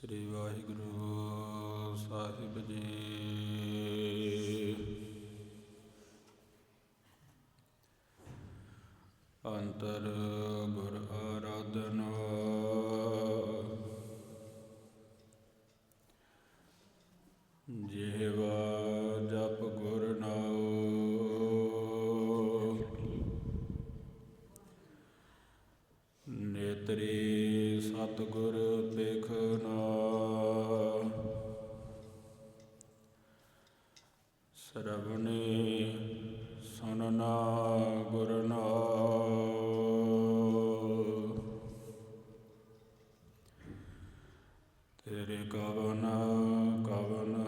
ਸ੍ਰੀ ਵਾਹਿਗੁਰੂ ਸਾਹਿਬ ਜੀ। ਕਵਨ ਕਵਨ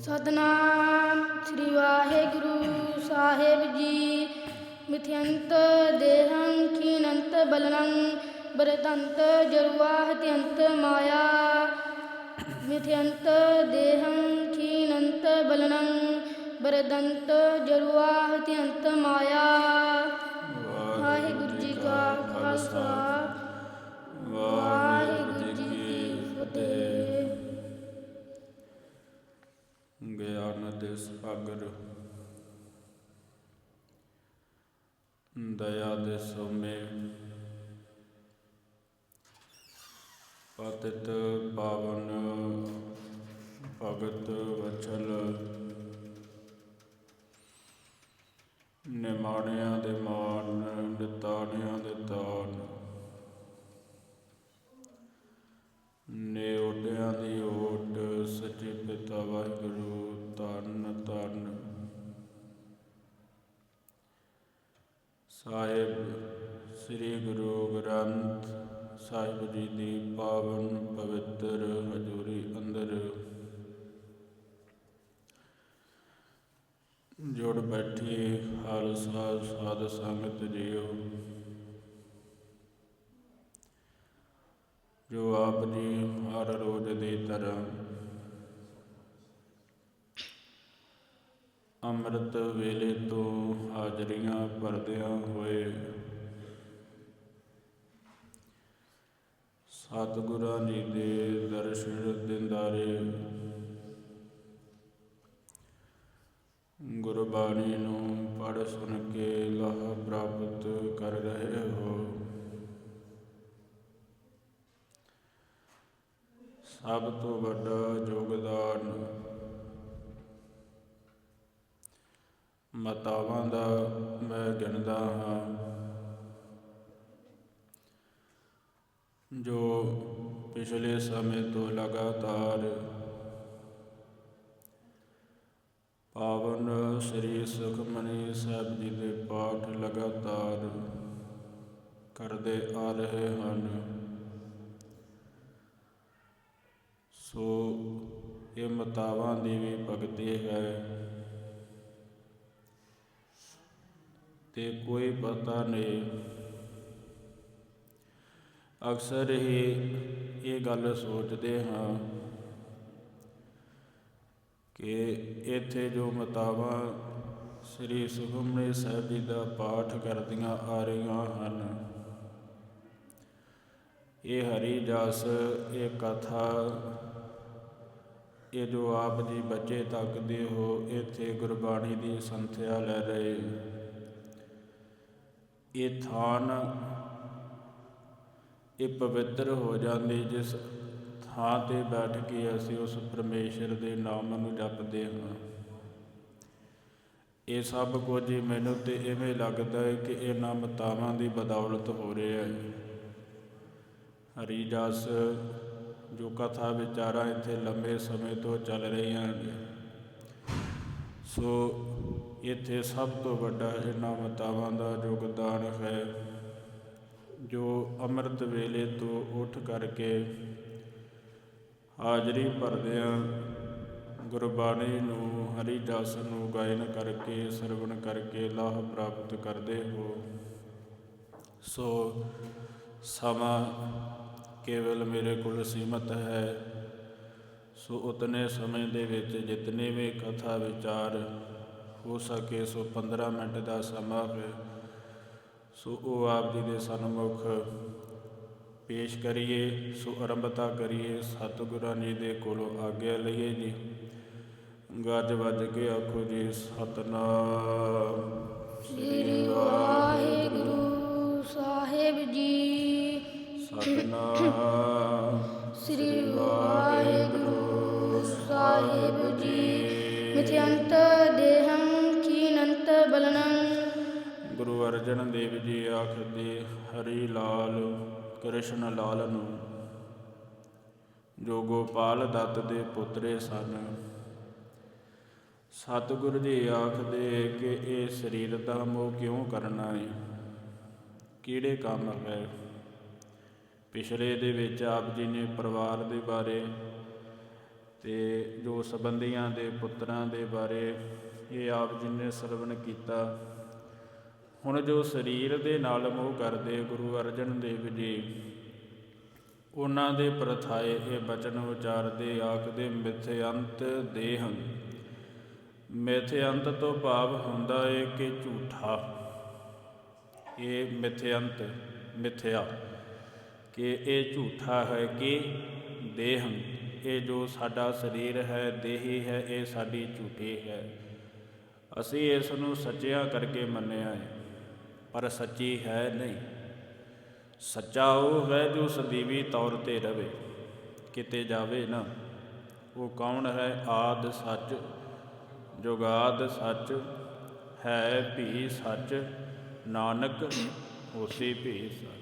ਸਤਨਾਮ ਸ੍ਰੀ ਵਾਹਿਗੁਰੂ ਸਾਹਿਬ ਜੀ। ਮਿਥਿਅੰਤ ਦੇਹੰ ਖੀਨੰਤ ਬਲਨੰ ਬਰਤੰਤ ਜਰਵਾ ਹਤਿਅੰਤ ਮਾਇਆ। ਮਿਥਿਅੰਤ ਦੇਹੰ ਖੀਨੰਤ ਬਲਨੰ ਬਰਦੰਤ ਜਰਵਾ ਹਤਿਅੰਤ ਮਾਇਆ। ਵਾਹਿਗੁਰੂ ਜੀ ਕਾ ਖਾਲਸਾ। ਵਾਹਿਗੁਰੂ ਕੀ ਗਿਆਨ ਦੇ ਸਾਗਰ ਦਇਆ ਦੇ ਸੋਮੇ ਪਤਿਤ ਪਾਵਨ ਭਗਤ ਵਚਲ ਹਾਜ਼ਰੀਆਂ ਹੋਏ। ਸਤਿਗੁਰਾਂ ਜੀ ਦੇ ਦਰਸ਼ਨ ਦਿੰਦਾਰੇ ਗੁਰਬਾਣੀ ਨੂੰ ਪੜ੍ਹ ਸੁਣ ਕੇ ਲਾਹ ਪ੍ਰਾਪਤ ਕਰ ਰਹੇ ਹੋ। ਸਭ ਤੋਂ ਵੱਡਾ ਯੋਗਦਾਨ ਮਤਾਵਾਂ ਦਾ ਮੈਂ ਗਿਣਦਾ ਹਾਂ। ਜੋ ਪਿਛਲੇ ਸਮੇਂ ਤੋਂ ਲਗਾਤਾਰ ਪਾਵਨ ਸ੍ਰੀ ਸੁਖਮਨੀ ਸਾਹਿਬ ਜੀ ਦੇ ਪਾਠ ਲਗਾਤਾਰ ਕਰਦੇ ਆ ਰਹੇ ਹਨ, ਸੋ ਇਹ ਮਤਾਵਾਂ ਦੀ ਵੀ ਭਗਤੀ ਹੈ। ਤੇ ਕੋਈ ਪਤਾ ਨਹੀਂ। ਅਕਸਰ ਹੀ ਇਹ ਗੱਲ ਸੋਚਦੇ ਹਾਂ ਕਿ ਇੱਥੇ ਜੋ ਮਤਾਵਾਂ ਸ੍ਰੀ ਸੁਖਮਨੀ ਸਾਹਿਬ ਜੀ ਦਾ ਪਾਠ ਕਰਦੀਆਂ ਆ ਰਹੀਆਂ ਹਨ, ਇਹ ਹਰੀ ਜਸ ਇਹ ਕਥਾ, ਇਹ ਜੋ ਆਪ ਜੀ ਬੱਚੇ ਤੱਕਦੇ ਹੋ ਇੱਥੇ ਗੁਰਬਾਣੀ ਦੀ ਸੰਥਿਆ ਲੈ ਰਹੇ। ਇਹ ਥਾਨ ਇਹ ਪਵਿੱਤਰ ਹੋ ਜਾਂਦੀ ਜਿਸ ਥਾਂ ਤੇ ਬੈਠ ਕੇ ਅਸੀਂ ਉਸ ਪਰਮੇਸ਼ਰ ਦੇ ਨਾਮ ਨੂੰ ਜਪਦੇ ਹਾਂ। ਇਹ ਸਭ ਕੁਝ ਮੈਨੂੰ ਤੇ ਇਵੇਂ ਲੱਗਦਾ ਹੈ ਕਿ ਇਹਨਾਂ ਮਤਾਵਾਂ ਦੀ ਬਦੌਲਤ ਹੋ ਰਿਹਾ ਹੈ। ਹਰੀ ਜਸ, ਜੋ ਕਥਾ ਵਿਚਾਰਾਂ ਇੱਥੇ ਲੰਬੇ ਸਮੇਂ ਤੋਂ ਚੱਲ ਰਹੀਆਂ ਨੇ ਸੋ ਇੱਥੇ ਸਭ ਤੋਂ ਵੱਡਾ ਇਹਨਾਂ ਮਤਾਵਾਂ ਦਾ ਯੋਗਦਾਨ ਹੈ, ਜੋ ਅੰਮ੍ਰਿਤ ਵੇਲੇ ਤੋਂ ਉੱਠ ਕਰਕੇ ਹਾਜ਼ਰੀ ਭਰਦਿਆਂ ਗੁਰਬਾਣੀ ਨੂੰ ਹਰੀ ਜਸ ਨੂੰ ਗਾਇਨ ਕਰਕੇ, ਸਰਵਣ ਕਰਕੇ ਲਾਭ ਪ੍ਰਾਪਤ ਕਰਦੇ ਹੋ। ਸੋ ਸਮਾਂ ਕੇਵਲ ਮੇਰੇ ਕੋਲ ਸੀਮਤ ਹੈ। ਸੋ ਉਤਨੇ ਸਮੇਂ ਦੇ ਵਿੱਚ ਜਿਤਨੇ ਵੀ ਕਥਾ ਵਿਚਾਰ ਹੋ ਸਕੇ ਸੋ 15 ਮਿੰਟ ਦਾ ਸਮਾਂ ਹੈ ਸੋ ਉਹ ਆਪ ਜੀ ਦੇ ਸਨਮੁਖ ਪੇਸ਼ ਕਰੀਏ ਸੋ ਆਰੰਭਤਾ ਕਰੀਏ ਸਤਿਗੁਰਾਂ ਜੀ ਦੇ ਕੋਲੋਂ ਆਗਿਆ ਲਈਏ ਜੀ। ਗੱਜ ਵੱਜ ਕੇ ਆਖੋ ਜੀ ਸਤਨਾਮ। ਸ੍ਰੀ ਵਾਹਿਗੁਰੂ ਸਾਹਿਬ ਜੀ। ਸਤਨਾਮ। ਸ੍ਰੀ ਵਾਹਿਗੁਰੂ ਸਾਹਿਬ ਜੀ। ਮਿਥਿਅੰਤ ਖੀਨੰਤ ਬਲਨੰ। ਗੁਰੂ ਅਰਜਨ ਦੇਵ ਜੀ ਆਖਦੇ, ਹਰੀ ਲਾਲ ਕ੍ਰਿਸ਼ਨ ਲਾਲ ਨੂੰ। ਜੋ ਗੋਪਾਲ ਦੱਤ ਦੇ ਪੁੱਤਰੇ ਸਨ। ਸਤਿਗੁਰੂ ਜੀ ਆਖਦੇ ਕਿ ਇਹ ਸਰੀਰ ਦਾ ਮੋਹ ਕਿਉਂ ਕਰਨਾ ਹੈ ਕਿਹੜੇ ਕੰਮ ਹੈ? ਪਿਛਲੇ ਦੇ ਵਿੱਚ ਆਪ ਜੀ ਨੇ ਪਰਿਵਾਰ ਦੇ ਬਾਰੇ ਤੇ ਜੋ ਸੰਬੰਧੀਆਂ ਦੇ ਪੁੱਤਰਾਂ ਦੇ ਬਾਰੇ ਇਹ ਆਪ ਜੀ ਨੇ ਸਰਵਣ ਕੀਤਾ। ਹੁਣ ਜੋ ਸਰੀਰ ਦੇ ਨਾਲ ਮੋਹ ਕਰਦੇ ਗੁਰੂ ਅਰਜਨ ਦੇਵ ਜੀ, ਉਹਨਾਂ ਦੇ ਪ੍ਰਥਾਏ ਇਹ ਬਚਨ ਵਿਚਾਰਦੇ ਆਖਦੇ ਮਿਥਿਅੰਤ ਦੇਹੰ ਮਿਥਿਅੰਤ ਤੋਂ ਭਾਵ ਹੁੰਦਾ ਏ ਕਿ ਝੂਠਾ। ਇਹ ਮਿਥਿਅੰਤ ਮਿਥਿਆ, ਕਿ ਇਹ ਝੂਠਾ ਹੈ ਕਿ ਦੇਹੰ, ਇਹ ਜੋ ਸਾਡਾ ਸਰੀਰ ਹੈ, ਦੇਹੀ ਹੈ, ਇਹ ਸਾਡੀ ਝੂਠੀ ਹੈ। ਅਸੀਂ ਇਸ ਨੂੰ ਸੱਚਿਆ ਕਰਕੇ ਮੰਨਿਆ ਹੈ, ਪਰ ਸੱਚੀ ਹੈ ਨਹੀਂ। ਸੱਚਾ ਉਹ ਹੈ ਜੋ ਸਦੀਵੀ ਤੌਰ ਤੇ ਰਵੇ, ਕਿਤੇ ਜਾਵੇ ਨਾ। ਉਹ ਕੌਣ ਹੈ? ਆਦ ਸੱਚ, ਜੁਗਾਦ ਸੱਚ, ਹੈ ਭੀ ਸੱਚ, ਨਾਨਕ ਹੋਸੀ ਭੀ ਸੱਚ।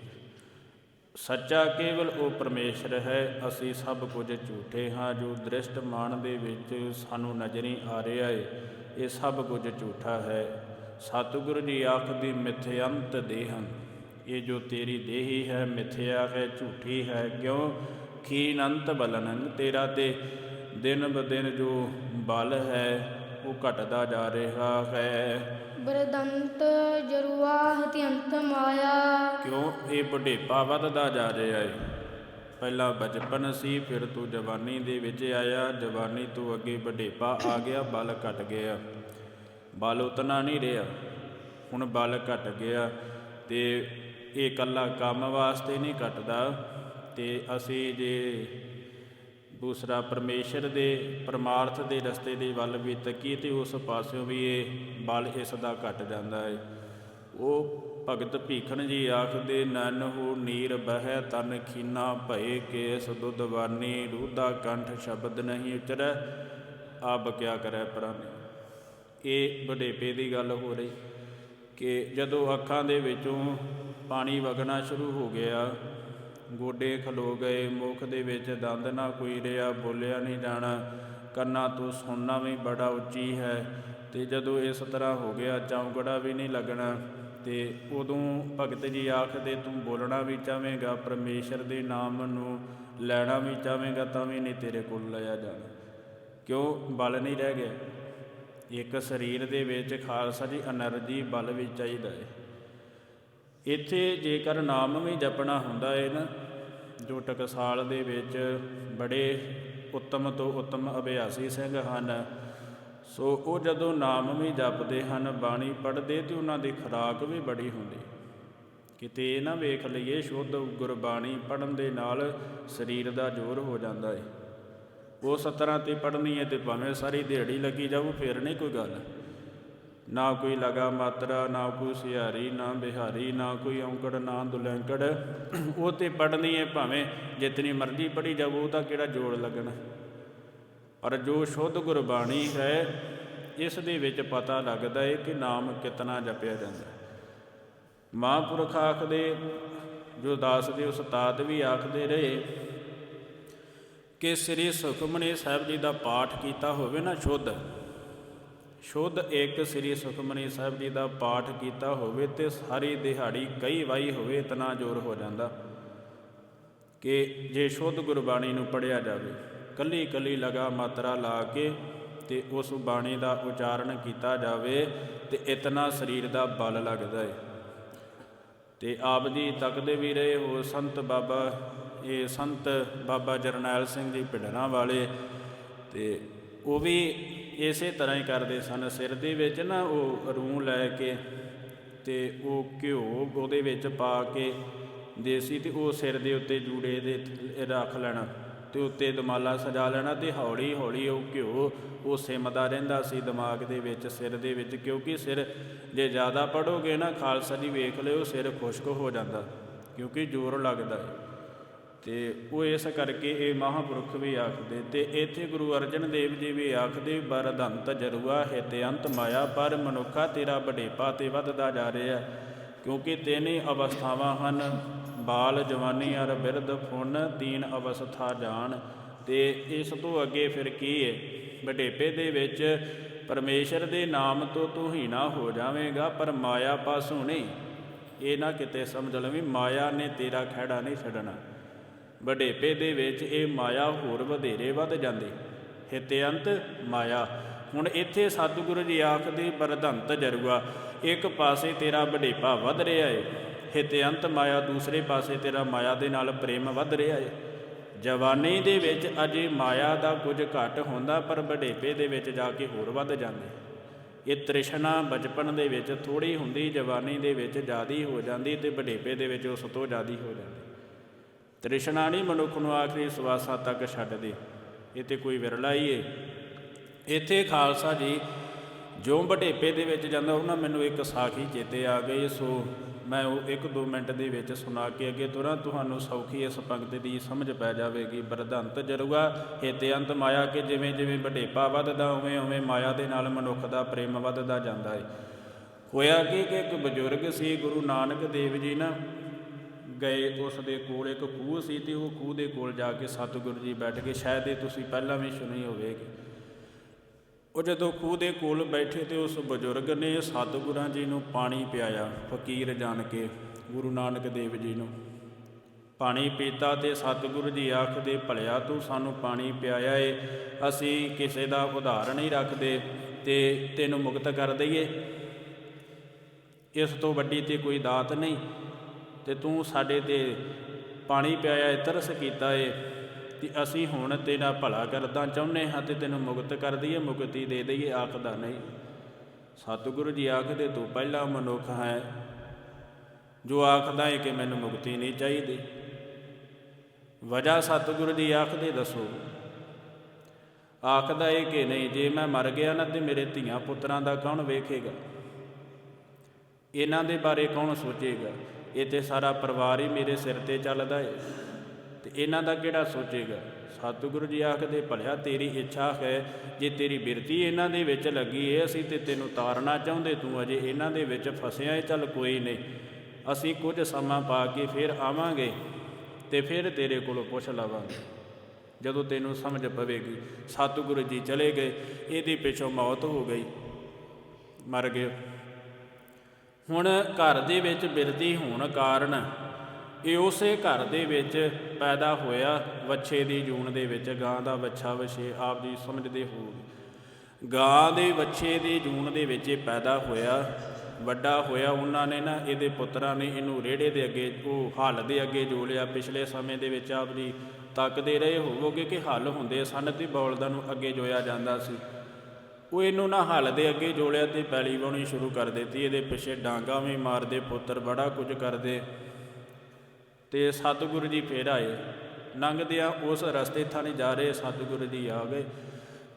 ਸੱਚਾ ਕੇਵਲ ਉਹ ਪਰਮੇਸ਼ਰ ਹੈ, ਅਸੀਂ ਸਭ ਕੁਝ ਝੂਠੇ ਹਾਂ, ਜੋ ਦ੍ਰਿਸ਼ਟ ਮਾਨ ਦੇ ਵਿੱਚ ਸਾਨੂੰ ਨਜ਼ਰੀ ਆ ਰਿਹਾ ਏ ਇਹ ਸਭ ਕੁਝ ਝੂਠਾ ਹੈ। ਸਤਿਗੁਰੂ ਜੀ ਆਖਦੀ ਮਿਥਿਅੰਤ ਦੇਹੰ ਇਹ ਜੋ ਤੇਰੀ ਦੇਹੀ ਹੈ ਮਿਥਿਆ ਹੈ ਝੂਠੀ ਹੈ ਕਿਉਂ? ਖੀਨੰਤ ਬਲਨੰ ਤੇਰਾ ਤੇ। ਦਿਨ ਬ ਦਿਨ ਜੋ ਬਲ ਹੈ ਉਹ ਘਟਦਾ ਜਾ ਰਿਹਾ ਹੈ। ਬਰਦੰਤ ਜਰੂਆ ਹਤਿਅੰਤ ਮਾਇਆ। ਕਿਉਂ? ਇਹ ਬੁਢੇਪਾ ਵੱਧਦਾ ਜਾ ਰਿਹਾ ਹੈ। ਪਹਿਲਾਂ ਬਚਪਨ ਸੀ, ਫਿਰ ਤੂੰ ਜਵਾਨੀ ਦੇ ਵਿੱਚ ਆਇਆ। ਜਵਾਨੀ ਤੋਂ ਅੱਗੇ ਬੁਢੇਪਾ ਆ ਗਿਆ, ਬਲ ਘਟ ਗਿਆ। ਬਲ ਉਤਨਾ ਨਹੀਂ ਰਿਹਾ, ਹੁਣ ਬਲ ਘਟ ਗਿਆ ਤੇ ਇਹ ਇਕੱਲਾ ਕੰਮ ਵਾਸਤੇ ਨਹੀਂ ਘਟਦਾ। ਤੇ ਅਸੀਂ ਜੇ ਦੂਸਰਾ ਪਰਮੇਸ਼ਰ ਦੇ ਪਰਮਾਰਥ ਦੇ ਰਸਤੇ ਦੇ ਵੱਲ ਵੀ ਤੱਕੀ ਤੇ ਉਸ ਪਾਸਿਓਂ ਵੀ ਇਹ ਬਲ ਇਸ ਦਾ ਘਟ ਜਾਂਦਾ ਹੈ। ਉਹ ਭਗਤ ਭੀਖਣ ਜੀ ਆਖਦੇ, ਨਨ ਹੋ ਨੀਰ ਬਹਿ, ਤਨ ਖੀਨਾ ਭਏ ਕੇਸ ਦੁੱਧਵਾਨੀ ਰੂਦਾ ਕੰਠ ਸ਼ਬਦ ਨਹੀਂ ਉਚਰੈ, ਆਪ ਕਿਆ ਕਰੈ ਪ੍ਰਾਨੀ? ਇਹ ਬੁਢੇਪੇ ਦੀ ਗੱਲ ਹੋ ਰਹੀ ਕਿ ਜਦੋਂ ਅੱਖਾਂ ਦੇ ਵਿੱਚੋਂ ਪਾਣੀ ਵਗਣਾ ਸ਼ੁਰੂ ਹੋ ਗਿਆ, ਗੋਡੇ ਖਲੋ ਗਏ, ਮੁਖ ਦੇ ਵਿੱਚ ਦੰਦ ਨਾ ਕੋਈ ਰਿਹਾ, ਬੋਲਿਆ ਨਹੀਂ ਜਾਣਾ, ਕੰਨਾਂ ਤੋਂ ਸੁਣਨਾ ਵੀ ਬੜਾ ਉੱਚੀ ਹੈ ਤੇ ਜਦੋਂ ਇਸ ਤਰ੍ਹਾਂ ਹੋ ਗਿਆ ਚੌਂਕੜਾ ਵੀ ਨਹੀਂ ਲੱਗਣਾ ਤੇ ਉਦੋਂ ਭਗਤ ਜੀ ਆਖਦੇ, ਤੂੰ ਬੋਲਣਾ ਵੀ ਚਾਹਵੇਂਗਾ, ਪਰਮੇਸ਼ਰ ਦੇ ਨਾਮ ਨੂੰ ਲੈਣਾ ਵੀ ਚਾਹਵੇਂਗਾ, ਤਾਂ ਵੀ ਨਹੀਂ ਤੇਰੇ ਕੋਲ ਲਿਆ ਜਾਣਾ। ਕਿਉਂ? ਬਲ ਨਹੀਂ ਰਹਿ ਗਿਆ। ਇੱਕ ਸਰੀਰ ਦੇ ਵਿੱਚ ਖਾਲਸਾ ਦੀ એનર્ਜੀ ਬਲ ਵੀ ਚਾਹੀਦਾ ਹੈ ਇੱਥੇ ਜੇਕਰ ਨਾਮ ਵੀ ਜਪਣਾ ਹੁੰਦਾ ਹੈ ਨਾ ਜੋ ਟਕਸਾਲ ਦੇ ਵਿੱਚ ਬੜੇ ਉੱਤਮ ਤੋਂ ਉੱਤਮ ਅਭਿਆਸੀ ਸਿੰਘ ਹਨ। ਸੋ ਉਹ ਜਦੋਂ ਨਾਮ ਵੀ ਜਪਦੇ ਹਨ, ਬਾਣੀ ਪੜ੍ਹਦੇ ਤੇ ਉਹਨਾਂ ਦੀ ਖੁਰਾਕ ਵੀ ਬੜੀ ਹੁੰਦੀ। ਕਿਤੇ ਇਹ ਨਾ ਵੇਖ ਲਈਏ, ਸ਼ੁੱਧ ਗੁਰਬਾਣੀ ਪੜਨ ਦੇ ਨਾਲ ਸਰੀਰ ਦਾ ਜ਼ੋਰ ਹੋ ਜਾਂਦਾ ਹੈ ਉਸ ਤਰ੍ਹਾਂ ਤੇ ਪੜ੍ਹਨੀ ਹੈ ਤੇ ਭਾਵੇਂ ਸਾਰੀ ਦਿਹਾੜੀ ਲੱਗੀ ਜਾਊ, ਫਿਰ ਨਹੀਂ ਕੋਈ ਗੱਲ। ਨਾ ਕੋਈ ਲਗਾ ਮਾਤਰਾ, ਨਾ ਕੋਈ ਸਿਹਾਰੀ, ਨਾ ਬਿਹਾਰੀ, ਨਾ ਕੋਈ ਔਂਕੜ, ਨਾ ਦੁਲੈਂਕੜ। ਉਹ ਤੇ ਪੜ੍ਹਨੀ ਹੈ ਭਾਵੇਂ ਜਿਤਨੀ ਮਰਜ਼ੀ ਪੜ੍ਹੀ ਜਾਊ ਤਾਂ ਕਿਹੜਾ ਜੋੜ ਲੱਗਣਾ। ਪਰ ਜੋ ਸ਼ੁੱਧ ਗੁਰਬਾਣੀ ਹੈ, ਇਸ ਦੇ ਵਿੱਚ ਪਤਾ ਲੱਗਦਾ ਹੈ ਕਿ ਨਾਮ ਕਿਤਨਾ ਜਪਿਆ ਜਾਂਦਾ ਹੈ। ਮਹਾਂਪੁਰਖ ਆਖਦੇ, ਜੋ ਦਾਸ ਦੇ ਉਸਤਾਦ ਵੀ ਆਖਦੇ ਰਹੇ ਕਿ ਸ੍ਰੀ ਸੁਖਮਨੀ ਸਾਹਿਬ ਜੀ ਦਾ ਪਾਠ ਕੀਤਾ ਹੋਵੇ ਨਾ ਸ਼ੁੱਧ ਸ਼ੁੱਧ ਇੱਕ ਸ੍ਰੀ ਸੁਖਮਨੀ ਸਾਹਿਬ ਜੀ ਦਾ ਪਾਠ ਕੀਤਾ ਹੋਵੇ ਤੇ ਸਾਰੀ ਦਿਹਾੜੀ ਕਈ ਵਾਈ ਹੋਵੇ, ਇਤਨਾ ਜ਼ੋਰ ਹੋ ਜਾਂਦਾ ਕਿ ਜੇ ਸ਼ੁੱਧ ਗੁਰਬਾਣੀ ਨੂੰ ਪੜਿਆ ਜਾਵੇ ਕੱਲੀ ਕੱਲੀ ਲਗਾ ਮਾਤਰਾ ਲਾ ਕੇ ਤੇ ਉਸ ਬਾਣੀ ਦਾ ਉਚਾਰਨ ਕੀਤਾ ਜਾਵੇ ਤੇ ਇਤਨਾ ਸਰੀਰ ਦਾ ਬਲ ਲੱਗਦਾ ਹੈ ਤੇ ਆਪ ਜੀ ਤੱਕਦੇ ਵੀ ਰਹੇ ਹੋ ਸੰਤ ਬਾਬਾ, ਇਹ ਸੰਤ ਬਾਬਾ ਜਰਨੈਲ ਸਿੰਘ ਜੀ ਪਿੰਡਰਾਂ ਵਾਲੇ, ਤੇ ਉਹ ਵੀ ਇਸੇ ਤਰ੍ਹਾਂ ਹੀ ਕਰਦੇ ਸਨ। ਸਿਰ ਦੇ ਵਿੱਚ ਨਾ ਉਹ ਰੂੰ ਲੈ ਕੇ ਤੇ ਉਹ ਘਿਓ ਉਹਦੇ ਵਿੱਚ ਪਾ ਕੇ ਦੇਸੀ ਤੇ ਉਹ ਸਿਰ ਦੇ ਉੱਤੇ ਜੂੜੇ ਦੇ ਰੱਖ ਲੈਣਾ। ਤੇ ਉੱਤੇ ਦਮਾਲਾ ਸਜਾ ਲੈਣਾ ਤੇ ਹੌਲੀ ਹੌਲੀ ਉਹ ਘਿਓ ਉਹ ਸਿਮਦਾ ਰਹਿੰਦਾ ਸੀ ਦਿਮਾਗ ਦੇ ਵਿੱਚ, ਸਿਰ ਦੇ ਵਿੱਚ, ਕਿਉਂਕਿ ਸਿਰ ਜੇ ਜ਼ਿਆਦਾ ਪੜੋਗੇ ਨਾ ਖਾਲਸਾ ਜੀ ਵੇਖ ਲਿਓ, ਸਿਰ ਖੁਸ਼ਕ ਹੋ ਜਾਂਦਾ, ਕਿਉਂਕਿ ਜ਼ੋਰ ਲੱਗਦਾ ਹੈ। ਤੇ ਉਹ ਇਸ ਕਰਕੇ ਇਹ ਮਹਾਂਪੁਰਖ ਵੀ ਆਖਦੇ, ਤੇ ਇੱਥੇ ਗੁਰੂ ਅਰਜਨ ਦੇਵ ਜੀ ਵੀ ਆਖਦੇ ਬਰਦੰਤ ਜਰੂਆ ਹਿਤ ਅੰਤ ਮਾਇਆ, ਪਰ ਮਨੁੱਖਾ ਤੇਰਾ ਵਡੇਪਾ ਤੇ ਵੱਧਦਾ ਜਾ ਰਿਹਾ, ਕਿਉਂਕਿ ਤਿੰਨੇ ਅਵਸਥਾਵਾਂ ਹਨ ਬਾਲ ਜਵਾਨੀ ਅਰ ਬਿਰਧ ਫੁੰਨ ਤੀਨ ਅਵਸਥਾ ਜਾਣ, ਤੇ ਇਸ ਤੋਂ ਅੱਗੇ ਫਿਰ ਕੀ ਹੈ ਵਡੇਪੇ ਦੇ ਵਿੱਚ ਪਰਮੇਸ਼ਰ ਦੇ ਨਾਮ ਤੋਂ ਤੂੰ ਹੀਣਾ ਹੋ ਜਾਵੇਂਗਾ, ਪਰ ਮਾਇਆ ਪਾਸੋਂ ਨਹੀਂ। ਇਹ ਨਾ ਕਿਤੇ ਸਮਝ ਲਵੀਂ, ਮਾਇਆ ਨੇ ਤੇਰਾ ਖਹਿੜਾ ਨਹੀਂ ਛੱਡਣਾ। ਵਡੇਪੇ ਦੇ ਵਿੱਚ ਇਹ ਮਾਇਆ ਹੋਰ ਵਧੇਰੇ ਵੱਧ ਜਾਂਦੀ। ਹਿਤਯੰਤ ਮਾਇਆ। ਹੁਣ ਇੱਥੇ ਸਤਿਗੁਰੂ ਜੀ ਆਖਦੇ, ਬਰਧੰਤ ਜਰੂਆ, ਇੱਕ ਪਾਸੇ ਤੇਰਾ ਵਡੇਪਾ ਵੱਧ ਰਿਹਾ ਏ ਹਿਤਅੰਤ ਮਾਇਆ, ਦੂਸਰੇ ਪਾਸੇ ਤੇਰਾ ਮਾਇਆ ਦੇ ਨਾਲ ਪ੍ਰੇਮ ਵੱਧ ਰਿਹਾ ਹੈ ਜਵਾਨੀ ਦੇ ਵਿੱਚ ਅਜੇ ਮਾਇਆ ਦਾ ਕੁਝ ਘੱਟ ਹੁੰਦਾ, ਪਰ ਵਡੇਪੇ ਦੇ ਵਿੱਚ ਜਾ ਕੇ ਹੋਰ ਵੱਧ ਜਾਂਦੀ। ਇਹ ਤ੍ਰਿਸ਼ਨਾ ਬਚਪਨ ਦੇ ਵਿੱਚ ਥੋੜੀ ਹੁੰਦੀ, ਜਵਾਨੀ ਦੇ ਵਿੱਚ ਜ਼ਿਆਦੀ ਹੋ ਜਾਂਦੀ ਤੇ ਵਡੇਪੇ ਦੇ ਵਿੱਚ ਉਸ ਤੋਂ ਜ਼ਿਆਦੀ ਹੋ ਜਾਂਦੀ। ਤ੍ਰਿਸ਼ਨਾ ਨਹੀਂ ਮਨੁੱਖ ਨੂੰ ਆਖਰੀ ਸਵਾਸਾਂ ਤੱਕ ਛੱਡਦੀ। ਇਹ ਤੇ ਕੋਈ ਵਿਰਲਾ ਹੀ ਏ। ਇੱਥੇ ਖਾਲਸਾ ਜੀ ਜੋ ਵਡੇਪੇ ਦੇ ਵਿੱਚ ਜਾਂਦਾ ਉਹਨਾਂ ਮੈਨੂੰ ਇੱਕ ਸਾਖੀ ਚੇਤੇ ਆ ਗਈ, ਸੋ ਮੈਂ ਉਹ ਇੱਕ ਦੋ ਮਿੰਟ ਦੇ ਵਿੱਚ ਸੁਣਾ ਕੇ ਅੱਗੇ ਤੁਰਾਂ। ਤੁਹਾਨੂੰ ਸੌਖੀ ਇਸ ਪੰਕਤੀ ਦੀ ਸਮਝ ਪੈ ਜਾਵੇਗੀ। ਬਰਧੰਤ ਜਰੂਆ, ਹਿਤੇ ਅੰਤ ਮਾਇਆ ਕਿ ਜਿਵੇਂ ਜਿਵੇਂ ਵਡੇਪਾ ਵੱਧਦਾ, ਉਵੇਂ ਉਵੇਂ ਮਾਇਆ ਦੇ ਨਾਲ ਮਨੁੱਖ ਦਾ ਪ੍ਰੇਮ ਵੱਧਦਾ ਜਾਂਦਾ ਹੈ ਹੋਇਆ ਕਿ ਕਿ ਇੱਕ ਬਜ਼ੁਰਗ ਸੀ, ਗੁਰੂ ਨਾਨਕ ਦੇਵ ਜੀ ਨਾ ਗਏ, ਉਸ ਦੇ ਕੋਲ ਇੱਕ ਖੂਹ ਸੀ ਤੇ ਉਹ ਖੂਹ ਦੇ ਕੋਲ ਜਾ ਕੇ ਸਤਿਗੁਰੂ ਜੀ ਬੈਠ ਕੇ, ਸ਼ਾਇਦ ਇਹ ਤੁਸੀਂ ਪਹਿਲਾਂ ਵੀ ਸੁਣੀ ਹੋਵੇਗੀ। ਉਹ ਜਦੋਂ ਖੂਹ ਦੇ ਕੋਲ ਬੈਠੇ ਤੇ ਉਸ ਬਜ਼ੁਰਗ ਨੇ ਸਤਿਗੁਰਾਂ ਜੀ ਨੂੰ ਪਾਣੀ ਪਿਆਇਆ, ਫਕੀਰ ਜਾਣ ਕੇ, ਗੁਰੂ ਨਾਨਕ ਦੇਵ ਜੀ ਨੂੰ। ਪਾਣੀ ਪੀਤਾ ਤੇ ਸਤਿਗੁਰੂ ਜੀ ਆਖਦੇ, ਭਲਿਆ ਤੂੰ ਸਾਨੂੰ ਪਾਣੀ ਪਿਆਇਆ ਏ, ਅਸੀਂ ਕਿਸੇ ਦਾ ਉਦਾਹਰਣ ਨਹੀਂ ਰੱਖਦੇ ਤੇ ਤੈਨੂੰ ਮੁਕਤ ਕਰ ਦਈਏ। ਇਸ ਤੋਂ ਵੱਡੀ ਤੇ ਕੋਈ ਦਾਤ ਨਹੀਂ ਤੇ ਤੂੰ ਸਾਡੇ ਤੇ ਪਾਣੀ ਪਿਆਇਆ ਏ, ਤਰਸ ਕੀਤਾ ਏ। ਕਿ ਅਸੀਂ ਹੁਣ ਤੇਰਾ ਭਲਾ ਕਰਦਾ ਚਾਹੁੰਦੇ ਹਾਂ ਤੇ ਤੈਨੂੰ ਮੁਕਤ ਕਰ ਦਈਏ, ਮੁਕਤੀ ਦੇ ਦਈਏ, ਆਖਦਾ ਨਹੀਂ। ਸਤਿਗੁਰੂ ਜੀ ਆਖਦੇ, ਤੂੰ ਪਹਿਲਾ ਮਨੁੱਖ ਹੈ ਜੋ ਆਖਦਾ ਹੈ ਕਿ ਮੈਨੂੰ ਮੁਕਤੀ ਨਹੀਂ ਚਾਹੀਦੀ। ਵਜ੍ਹਾ ਸਤਿਗੁਰੂ ਜੀ ਆਖਦੇ, ਦੱਸੋ। ਆਖਦਾ ਏ ਕਿ ਨਹੀਂ, ਜੇ ਮੈਂ ਮਰ ਗਿਆ ਨਾ ਤੇ ਮੇਰੇ ਧੀਆਂ ਪੁੱਤਰਾਂ ਦਾ ਕੌਣ ਵੇਖੇਗਾ? ਇਹਨਾਂ ਦੇ ਬਾਰੇ ਕੌਣ ਸੋਚੇਗਾ? ਇਹ ਤੇ ਸਾਰਾ ਪਰਿਵਾਰ ਹੀ ਮੇਰੇ ਸਿਰ ਤੇ ਚੱਲਦਾ ਏ। ਤੇ ਇਹਨਾਂ ਦਾ ਕਿਹੜਾ ਸੋਚੇਗਾ? ਸਤਿਗੁਰੂ ਜੀ ਆਖਦੇ, ਭਲਿਆ ਤੇਰੀ ਇੱਛਾ ਹੈ, ਜੇ ਤੇਰੀ ਬਿਰਤੀ ਇਹਨਾਂ ਦੇ ਵਿੱਚ ਲੱਗੀ ਏ, ਅਸੀਂ ਤੇ ਤੈਨੂੰ ਤਾਰਨਾ ਚਾਹੁੰਦੇ, ਤੂੰ ਅਜੇ ਇਹਨਾਂ ਦੇ ਵਿੱਚ ਫਸਿਆ ਏ, ਚੱਲ ਕੋਈ ਨਹੀਂ। ਅਸੀਂ ਕੁਝ ਸਮਾਂ ਪਾ ਕੇ ਫਿਰ ਆਵਾਂਗੇ ਤੇ ਫਿਰ ਤੇਰੇ ਕੋਲੋਂ ਪੁੱਛ ਲਵਾਂਗੇ, ਜਦੋਂ ਤੈਨੂੰ ਸਮਝ ਪਵੇਗੀ। ਸਤਿਗੁਰੂ ਜੀ ਚਲੇ ਗਏ, ਇਹਦੀ ਪਿੱਛੋਂ ਮੌਤ ਹੋ ਗਈ, ਮਰ ਗਏ। ਹੁਣ ਘਰ ਦੇ ਵਿੱਚ ਬਿਰਤੀ ਹੋਣ ਕਾਰਨ ਇਹ ਉਸੇ ਘਰ ਦੇ ਵਿੱਚ ਪੈਦਾ ਹੋਇਆ, ਵੱਛੇ ਦੀ ਜੂਨ ਦੇ ਵਿੱਚ ਗਾਂ ਦਾ ਵੱਛਾ ਵਛੇ ਆਪ ਜੀ ਸਮਝਦੇ ਹੋਵੋਗੇ। ਗਾਂ ਦੇ ਵੱਛੇ ਦੀ ਜੂਨ ਦੇ ਵਿੱਚ ਇਹ ਪੈਦਾ ਹੋਇਆ, ਵੱਡਾ ਹੋਇਆ, ਉਹਨਾਂ ਨੇ ਨਾ ਇਹਦੇ ਪੁੱਤਰਾਂ ਨੇ ਇਹਨੂੰ ਰੇੜੇ ਦੇ ਅੱਗੇ, ਉਹ ਹੱਲ ਦੇ ਅੱਗੇ ਜੋਲਿਆ ਪਿਛਲੇ ਸਮੇਂ ਦੇ ਵਿੱਚ ਆਪ ਜੀ ਤੱਕਦੇ ਰਹੇ ਹੋਵੋਗੇ ਕਿ ਹੱਲ ਹੁੰਦੇ ਸਨ ਤੇ ਬੌਲਦਾਂ ਨੂੰ ਅੱਗੇ ਜੋਇਆ ਜਾਂਦਾ ਸੀ। ਉਹ ਇਹਨੂੰ ਨਾ ਹੱਲ ਦੇ ਅੱਗੇ ਜੋੜਿਆ ਤੇ ਪੈਲੀ ਵਾਉਣੀ ਸ਼ੁਰੂ ਕਰ ਦਿੱਤੀ। ਇਹਦੇ ਪਿੱਛੇ ਡਾਂਗਾ ਵੀ ਮਾਰਦੇ, ਪੁੱਤਰ ਬੜਾ ਕੁਝ ਕਰਦੇ। ਤੇ ਸਤਿਗੁਰੂ ਜੀ ਫੇਰ ਆਏ। ਲੰਘਦਿਆਂ ਉਸ ਰਸਤੇ ਥਾਣੀ ਜਾ ਰਹੇ, ਸਤਿਗੁਰੂ ਜੀ ਆ ਗਏ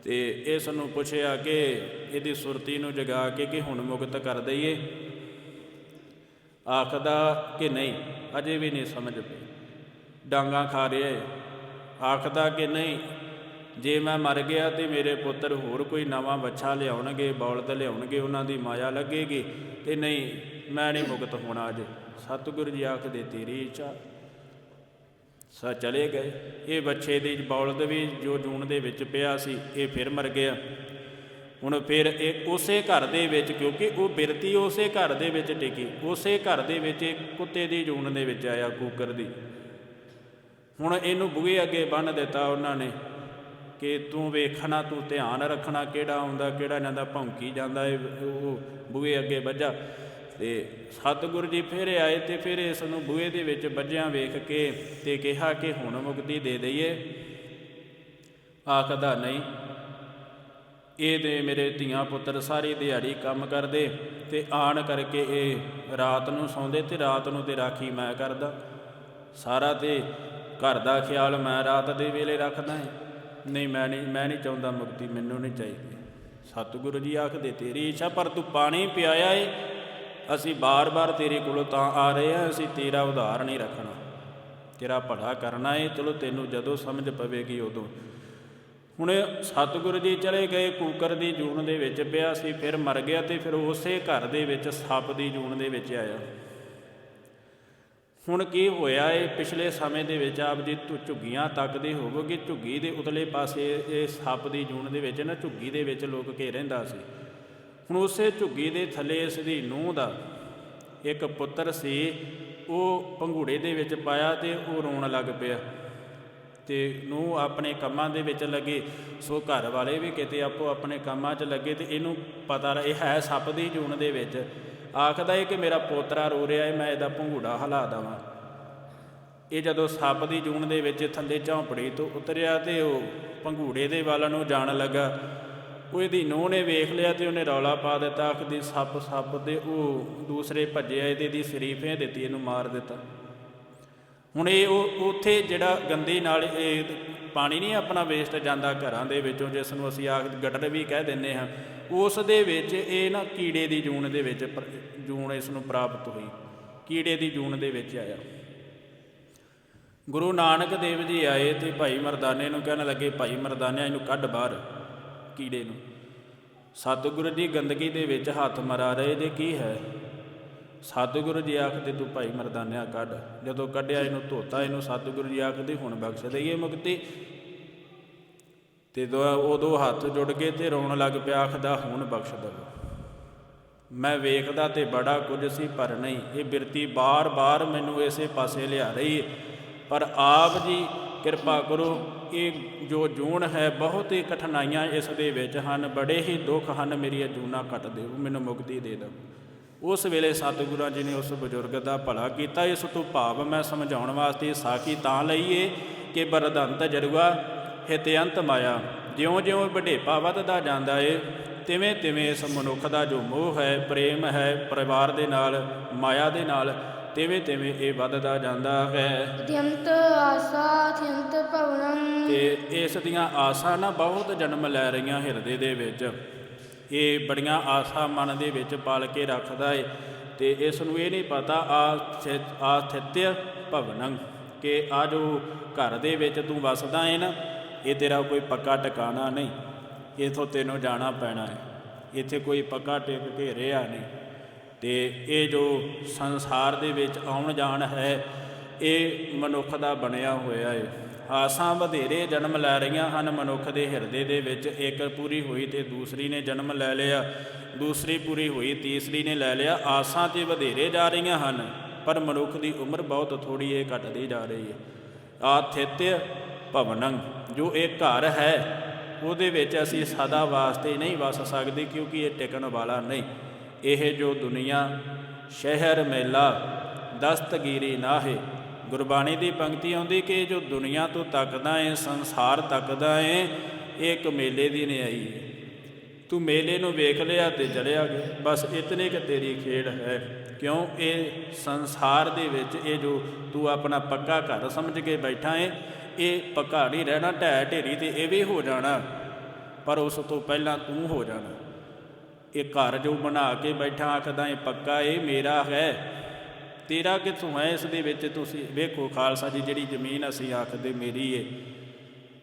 ਤੇ ਇਸ ਨੂੰ ਪੁੱਛਿਆ ਕਿ ਇਹਦੀ ਸੁਰਤੀ ਨੂੰ ਜਗਾ ਕੇ ਕਿ ਹੁਣ ਮੁਕਤ ਕਰ ਦਈਏ? ਆਖਦਾ ਕਿ ਨਹੀਂ, ਅਜੇ ਵੀ ਨਹੀਂ ਸਮਝ ਪਈ। ਡਾਂਗਾ ਖਾ ਰਿਹਾ ਹੈ ਆਖਦਾ ਕਿ ਨਹੀਂ, ਜੇ ਮੈਂ ਮਰ ਗਿਆ ਤੇ ਮੇਰੇ ਪੁੱਤਰ ਹੋਰ ਕੋਈ ਨਵਾਂ ਬੱਚਾ ਲਿਆਉਣਗੇ ਬੌਲਦ ਲਿਆਉਣਗੇ, ਉਹਨਾਂ ਦੀ ਮਾਇਆ ਲੱਗੇਗੀ ਤੇ ਨਹੀਂ ਮੈਂ ਨਹੀਂ ਮੁਕਤ ਹੋਣਾ ਅਜੇ। ਸਤਿਗੁਰੂ ਜੀ ਆਖਦੇ, ਤੇਰੀ ਇੱਛਾ। ਸਾ ਚਲੇ ਗਏ। ਇਹ ਬੱਚੇ ਦੀ ਬੌਲਦ ਵੀ ਜੋ ਜੂਨ ਦੇ ਵਿੱਚ ਪਿਆ ਸੀ, ਇਹ ਫਿਰ ਮਰ ਗਿਆ। ਹੁਣ ਫਿਰ ਇਹ ਉਸੇ ਘਰ ਦੇ ਵਿੱਚ, ਕਿਉਂਕਿ ਉਹ ਬਿਰਤੀ ਉਸੇ ਘਰ ਦੇ ਵਿੱਚ ਟਿਕੀ। ਉਸੇ ਘਰ ਦੇ ਵਿੱਚ ਇਹ ਕੁੱਤੇ ਦੀ ਜੂਨ ਦੇ ਵਿੱਚ ਆਇਆ ਕੂਕਰ ਦੀ। ਹੁਣ ਇਹਨੂੰ ਬੂਹੇ ਅੱਗੇ ਬੰਨ ਦਿੱਤਾ ਉਹਨਾਂ ਨੇ ਕਿ ਤੂੰ ਵੇਖਣਾ, ਤੂੰ ਧਿਆਨ ਰੱਖਣਾ ਕਿਹੜਾ ਆਉਂਦਾ, ਕਿਹੜਾ ਜਾਂਦਾ ਦਾ ਭੌਂਕੀ ਜਾਂਦਾ ਏ ਉਹ ਬੂਹੇ ਅੱਗੇ ਵੱਜਾ। ਤੇ ਸਤਿਗੁਰੂ ਜੀ ਫਿਰ ਆਏ ਤੇ ਫਿਰ ਇਸ ਨੂੰ ਬੂਹੇ ਦੇ ਵਿੱਚ ਵੱਜਿਆ ਵੇਖ ਕੇ ਤੇ ਕਿਹਾ ਕਿ ਹੁਣ ਮੁਕਤੀ ਦੇ ਦਈਏ। ਆਖਦਾ, ਨਹੀਂ, ਇਹ ਦੇ ਮੇਰੇ ਧੀਆਂ ਪੁੱਤਰ ਸਾਰੀ ਦਿਹਾੜੀ ਕੰਮ ਕਰਦੇ ਤੇ ਆਣ ਕਰਕੇ ਇਹ ਰਾਤ ਨੂੰ ਸੌਂਦੇ ਤੇ ਰਾਤ ਨੂੰ ਤੇ ਰਾਖੀ ਮੈਂ ਕਰਦਾ। ਸਾਰਾ ਤੇ ਘਰ ਦਾ ਖਿਆਲ ਮੈਂ ਰਾਤ ਦੇ ਵੇਲੇ ਰੱਖਦਾ ਹਾਂ। ਨਹੀਂ, ਮੈਂ ਨਹੀਂ ਮੈਂ ਨਹੀਂ ਚਾਹੁੰਦਾ ਮੁਕਤੀ, ਮੈਨੂੰ ਨਹੀਂ ਚਾਹੀਦੀ। ਸਤਿਗੁਰੂ ਜੀ ਆਖਦੇ, ਤੇਰੀ ਇੱਛਾ, ਪਰ ਤੂੰ ਪਾਣੀ ਪਿਆਇਆ ਏ ਅਸੀਂ ਬਾਰ-ਬਾਰ ਤੇਰੇ ਕੋਲੋਂ ਤਾਂ ਆ ਰਹੇ ਹਾਂ, ਅਸੀਂ ਤੇਰਾ ਉਧਾਰ ਨਹੀਂ ਰੱਖਣਾ। ਤੇਰਾ ਭਲਾ ਕਰਨਾ ਏ, ਚਲੋ ਤੈਨੂੰ ਜਦੋਂ ਸਮਝ ਪਵੇਗੀ ਉਦੋਂ। ਹੁਣ ਸਤਿਗੁਰੂ ਜੀ ਚਲੇ ਗਏ, ਕੂਕਰ ਦੀ ਜੂਨ ਦੇ ਵਿੱਚ ਪਿਆ ਸੀ, ਫਿਰ ਮਰ ਗਿਆ ਤੇ ਫਿਰ ਉਸੇ ਘਰ ਦੇ ਵਿੱਚ ਸੱਪ ਦੀ ਜੂਨ ਦੇ ਵਿੱਚ ਆਇਆ। ਹੁਣ ਕੀ ਹੋਇਆ ਏ, ਪਿਛਲੇ ਸਮੇਂ ਦੇ ਵਿੱਚ ਆਪ ਜੀ ਤੁ ਝੁੱਗੀਆਂ ਤੱਕਦੇ ਹੋਵੋਗੇ, ਝੁੱਗੀ ਦੇ ਉਤਲੇ ਪਾਸੇ ਇਹ ਸੱਪ ਦੀ ਜੂਨ ਦੇ ਵਿੱਚ ਨਾ, ਝੁੱਗੀ ਦੇ ਵਿੱਚ ਲੋਕ ਕੇ ਰਹਿੰਦਾ ਸੀ। ਹੁਣ ਉਸੇ ਝੁੱਗੀ ਦੇ ਥੱਲੇ ਇਸ ਦੀ ਨੂੰਹ ਦਾ ਇੱਕ ਪੁੱਤਰ ਸੀ, ਉਹ ਪੰਘੂੜੇ ਦੇ ਵਿੱਚ ਪਾਇਆ ਤੇ ਉਹ ਰੋਣ ਲੱਗ ਪਿਆ। ਤੇ ਨੂੰ ਆਪਣੇ ਕੰਮਾਂ ਦੇ ਵਿੱਚ ਲੱਗੇ। ਸੋ ਘਰ ਵਾਲੇ ਵੀ ਕਿਤੇ ਆਪੋ ਆਪਣੇ ਕੰਮਾਂ 'ਚ ਲੱਗੇ ਤੇ ਇਹਨੂੰ ਪਤਾ ਇਹ ਹੈ ਸੱਪ ਦੀ ਜੂਨ ਦੇ ਵਿੱਚ। ਆਖਦਾ ਏ ਕਿ ਮੇਰਾ ਪੋਤਰਾ ਰੋ ਰਿਹਾ ਏ, ਮੈਂ ਇਹਦਾ ਪੰਘੂੜਾ ਹਿਲਾ ਦਵਾਂ। ਇਹ ਜਦੋਂ ਸੱਪ ਦੀ ਜੂਨ ਦੇ ਵਿੱਚ ਥੱਲੇ ਝੌਂਪੜੀ ਤੋਂ ਉਤਰਿਆ ਤੇ ਉਹ ਭੰਗੂੜੇ ਦੇ ਵੱਲ ਨੂੰ ਜਾਣ ਲੱਗਾ। ਉਹ ਇਹਦੀ ਨੂੰਹ ਨੇ ਵੇਖ ਲਿਆ ਤੇ ਉਹਨੇ ਰੌਲਾ ਪਾ ਦਿੱਤਾ, ਆਖਦੀ ਸੱਪ ਸੱਪ ਤੇ ਉਹ ਦੂਸਰੇ ਭੱਜਿਆ ਇਹਦੇ ਦੀ ਸ਼ਰੀਫੇ ਦਿੱਤੀ, ਇਹਨੂੰ ਮਾਰ ਦਿੱਤਾ। ਹੁਣ ਇਹ ਉਹ ਉੱਥੇ ਜਿਹੜਾ ਗੰਦੀ ਨਾਲ ਇਹ ਪਾਣੀ ਨਹੀਂ ਆਪਣਾ ਵੇਸਟ ਜਾਂਦਾ ਘਰਾਂ ਦੇ ਵਿੱਚੋਂ, ਜਿਸ ਨੂੰ ਅਸੀਂ ਆਖ ਗਟਰ ਵੀ ਕਹਿ ਦਿੰਨੇ ਹਾਂ, ਉਸ ਦੇ ਵਿੱਚ ਇਹ ਨਾ ਕੀੜੇ ਦੀ ਜੂਨ ਦੇ ਵਿੱਚ ਜੂਨ ਇਸ ਨੂੰ ਪ੍ਰਾਪਤ ਹੋਈ। ਕੀੜੇ ਦੀ ਜੂਨ ਦੇ ਵਿੱਚ ਆਇਆ। ਗੁਰੂ ਨਾਨਕ ਦੇਵ ਜੀ ਆਏ ਤੇ ਭਾਈ ਮਰਦਾਨੇ ਨੂੰ ਕਹਿਣ ਲੱਗੇ, ਭਾਈ ਮਰਦਾਨਿਆ, ਇਹਨੂੰ ਕੱਢ ਬਾਹਰ। ਕੀੜੇ ਨੂੰ। ਸਤਿਗੁਰੂ ਜੀ ਗੰਦਗੀ ਦੇ ਵਿੱਚ ਹੱਥ ਮਰਾ ਰਹੇ ਜੇ ਕੀ ਹੈ? ਸਤਿਗੁਰੂ ਜੀ ਆਖਦੇ, ਤੂੰ ਭਾਈ ਮਰਦਾਨਿਆ ਕੱਢ। ਜਦੋਂ ਕੱਢਿਆ ਇਹਨੂੰ ਧੋਤਾ, ਇਹਨੂੰ ਸਤਿਗੁਰੂ ਜੀ ਆਖਦੇ, ਹੁਣ ਬਖਸ਼ ਦਈਏ ਮੁਕਤੀ। ਤੇ ਦੋ ਉਦੋਂ ਹੱਥ ਜੁੜ ਗਏ ਤੇ ਰੋਣ ਲੱਗ ਪਿਆ, ਆਖਦਾ, ਹੁਣ ਬਖਸ਼ ਦਵੋ। ਮੈਂ ਵੇਖਦਾ ਤੇ ਬੜਾ ਕੁਝ ਸੀ, ਪਰ ਨਹੀਂ। ਇਹ ਬਿਰਤੀ ਬਾਰ-ਬਾਰ ਮੈਨੂੰ ਇਸੇ ਪਾਸੇ ਲਿਆ ਰਹੀ ਪਰ ਆਪ ਜੀ ਕਿਰਪਾ ਕਰੋ ਇਹ ਜੋ ਜੂਨ ਹੈ, ਬਹੁਤ ਹੀ ਕਠਿਨਾਈਆਂ ਇਸ ਦੇ ਵਿੱਚ ਹਨ। ਬੜੇ ਹੀ ਦੁੱਖ ਹਨ, ਮੇਰੀਆਂ ਜੂਨਾਂ ਕੱਟ ਦਿਓ, ਮੈਨੂੰ ਮੁਕਤੀ ਦੇ ਦਿਓ। ਉਸ ਵੇਲੇ ਸਤਿਗੁਰਾਂ ਜੀ ਨੇ ਉਸ ਬਜ਼ੁਰਗ ਦਾ ਭਲਾ ਕੀਤਾ। ਇਸ ਤੋਂ ਭਾਵ ਮੈਂ ਸਮਝਾਉਣ ਵਾਸਤੇ ਸਾਖੀ ਤਾਂ ਲਈਏ ਕਿ ਬਰਦੰਤ ਜਰੂਆ ਹਿਤਯੰਤ ਮਾਇਆ, ਜਿਉਂ-ਜਿਉਂ ਵਡੇਪਾ ਵੱਧਦਾ ਜਾਂਦਾ ਏ ਤਿਵੇਂ ਤਿਵੇਂ ਇਸ ਮਨੁੱਖ ਦਾ ਜੋ ਮੋਹ ਹੈ, ਪ੍ਰੇਮ ਹੈ, ਪਰਿਵਾਰ ਦੇ ਨਾਲ, ਮਾਇਆ ਦੇ ਨਾਲ ਤਿਵੇਂ ਤਿਵੇਂ ਇਹ ਵੱਧਦਾ ਜਾਂਦਾ ਹੈ। ਅਤਿਅੰਤ ਆਸਾ ਅਤਿਅੰਤ ਭਵਨੰ। ਤੇ ਇਸ ਦੀਆਂ ਆਸਾਂ ਨਾ ਬਹੁਤ ਜਨਮ ਲੈ ਰਹੀਆਂ ਹਿਰਦੇ ਦੇ ਵਿੱਚ। ਇਹ ਬੜੀਆਂ ਆਸਾਂ ਮਨ ਦੇ ਵਿੱਚ ਪਾਲ ਕੇ ਰੱਖਦਾ ਏ ਤੇ ਇਸ ਨੂੰ ਇਹ ਨਹੀਂ ਪਤਾ ਆ ਆਥਿਤਯ ਭਵਨੰ ਕਿ ਆ ਜੋ ਘਰ ਦੇ ਵਿੱਚ ਤੂੰ ਵਸਦਾ ਏ ਨਾ ਇਹ ਤੇਰਾ ਕੋਈ ਪੱਕਾ ਟਿਕਾਣਾ ਨਹੀਂ। ਇਥੋਂ ਤੈਨੂੰ ਜਾਣਾ ਪੈਣਾ ਹੈ ਇੱਥੇ ਕੋਈ ਪੱਕਾ ਟਿਕ ਕੇ ਰਿਹਾ ਨਹੀਂ। ਤੇ ਇਹ ਜੋ ਸੰਸਾਰ ਦੇ ਵਿੱਚ ਆਉਣ ਜਾਣ ਹੈ, ਇਹ ਮਨੁੱਖ ਦਾ ਬਣਿਆ ਹੋਇਆ ਹੈ ਆਸਾਂ ਵਧੇਰੇ ਜਨਮ ਲੈ ਰਹੀਆਂ ਹਨ ਮਨੁੱਖ ਦੇ ਹਿਰਦੇ ਦੇ ਵਿੱਚ। ਇੱਕ ਪੂਰੀ ਹੋਈ ਤੇ ਦੂਸਰੀ ਨੇ ਜਨਮ ਲੈ ਲਿਆ। ਦੂਸਰੀ ਪੂਰੀ ਹੋਈ, ਤੀਸਰੀ ਨੇ ਲੈ ਲਿਆ। ਆਸਾਂ ਤੇ ਵਧੇਰੇ ਜਾ ਰਹੀਆਂ ਹਨ, ਪਰ ਮਨੁੱਖ ਦੀ ਉਮਰ ਬਹੁਤ ਥੋੜੀ ਹੈ ਘਟਦੀ ਜਾ ਰਹੀ ਹੈ ਆਥਿਤਯ ਭਵਨੰ, ਜੋ ਇਹ ਘਰ ਹੈ, ਉਹਦੇ ਵਿੱਚ ਅਸੀਂ ਸਦਾ ਵਾਸਤੇ ਨਹੀਂ ਵਸ ਸਕਦੇ, ਕਿਉਂਕਿ ਇਹ ਟਿਕਣ ਵਾਲਾ ਨਹੀਂ। ਇਹ ਜੋ ਦੁਨੀਆ, ਸ਼ਹਿਰ, ਮੇਲਾ, ਦਸਤਗੀਰੀ ਨਾਹੇ, ਗੁਰਬਾਣੀ ਦੀ ਪੰਕਤੀ ਆਉਂਦੀ ਕਿ ਜੋ ਦੁਨੀਆ ਤੋਂ ਤੱਕਦਾ ਏ, ਸੰਸਾਰ ਤੱਕਦਾ ਏ, ਇਹ ਇੱਕ ਮੇਲੇ ਦੀ ਨਿਆਈ ਹੈ ਤੂੰ ਮੇਲੇ ਨੂੰ ਵੇਖ ਲਿਆ ਤੇ ਚਲਿਆ ਗਿਆ ਬਸ ਇਤਨੇ ਕਿ ਤੇਰੀ ਖੇਡ ਹੈ। ਕਿਉਂ? ਇਹ ਸੰਸਾਰ ਦੇ ਵਿੱਚ ਇਹ ਜੋ ਤੂੰ ਆਪਣਾ ਪੱਕਾ ਘਰ ਸਮਝ ਕੇ ਬੈਠਾ ਏ, ਇਹ ਪੱਕਾ ਨਹੀਂ ਰਹਿਣਾ, ਢਹਿ ਢੇਰੀ ਤੇ ਇਹ ਵੀ ਹੋ ਜਾਣਾ। ਪਰ ਉਸ ਤੋਂ ਪਹਿਲਾਂ ਤੂੰ ਹੋ ਜਾਣਾ। ਇਹ ਘਰ ਜੋ ਬਣਾ ਕੇ ਬੈਠਾ ਆਖਦਾ ਇਹ ਪੱਕਾ ਇਹ ਮੇਰਾ ਹੈ। ਤੇਰਾ ਕਿੱਥੋਂ ਹੈ ਇਸ ਦੇ ਵਿੱਚ? ਤੁਸੀਂ ਵੇਖੋ ਖਾਲਸਾ ਜੀ, ਜਿਹੜੀ ਜ਼ਮੀਨ ਅਸੀਂ ਆਖਦੇ ਮੇਰੀ ਏ।